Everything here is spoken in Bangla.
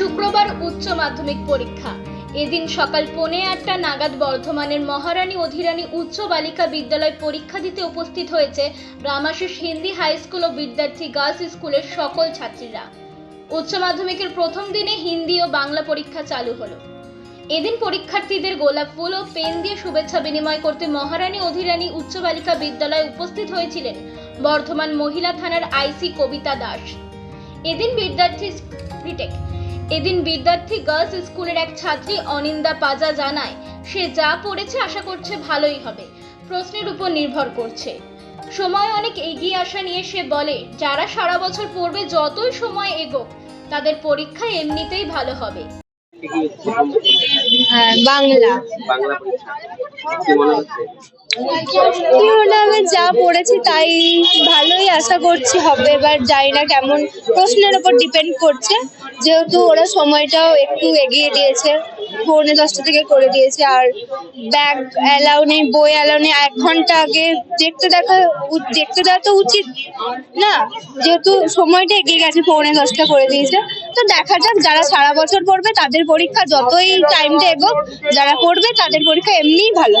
শুক্রবার উচ্চ মাধ্যমিক পরীক্ষা। এদিন সকাল পৌনে আটটা নাগাদ বর্ধমানের মহারানী অধিরানী উচ্চ বালিকা বিদ্যালয় পরীক্ষা দিতে উপস্থিত হয়েছে রামাশিস হিন্দি হাই স্কুল ও বিদ্যার্থী গার্লস স্কুলের সকল ছাত্রীরা। উচ্চ মাধ্যমিকের প্রথম দিনে হিন্দি ও বাংলা পরীক্ষা চালু হলো। এদিন পরীক্ষার্থীদের গোলাপ ফুল ও পেন দিয়ে শুভেচ্ছা বিনিময় করতে মহারানী অধিরানী উচ্চ বালিকা বিদ্যালয়ে উপস্থিত হয়েছিলেন বর্ধমান মহিলা থানার আইসি কবিতা দাস। এদিন বিদ্যার্থী এদিন বিদ্যার্থী গার্লস স্কুলের এক ছাত্রী অনিন্দা পাজা জানায় সে যা পড়েছে আশা করছে ভালোই হবে। প্রশ্নের উপর নির্ভর করছে। সময় অনেক এগিয়ে আসা নিয়ে সে বলে যারা সারা বছর পড়বে যতই সময় এগোক তাদের পরীক্ষা এমনিতেই ভালো হবে। হ্যাঁ বাংলা। বাংলা পরীক্ষা। মনে হচ্ছে? যা পড়েছি তাই ভালোই আশা করছি হবে। এবার জানি না কেমন প্রশ্নের উপর ডিপেন্ড করছে। যেহেতু ওরা সময়টাও একটু এগিয়ে দিয়েছে, পৌনে দশটা থেকে করে দিয়েছে। আর ব্যাগ অ্যালাউ নেই, বই অ্যালাউ নেই। এক ঘণ্টা আগে দেখতে দেখা দেখতে দেওয়া তো উচিত না? যেহেতু সময়টা এগিয়ে গেছে, পৌনে দশটা করে দিয়েছে। তো দেখা যাক, যারা সারা বছর পড়বে তাদের পরীক্ষা যতই টাইমটা এগোক, যারা পড়বে তাদের পরীক্ষা এমনিই ভালো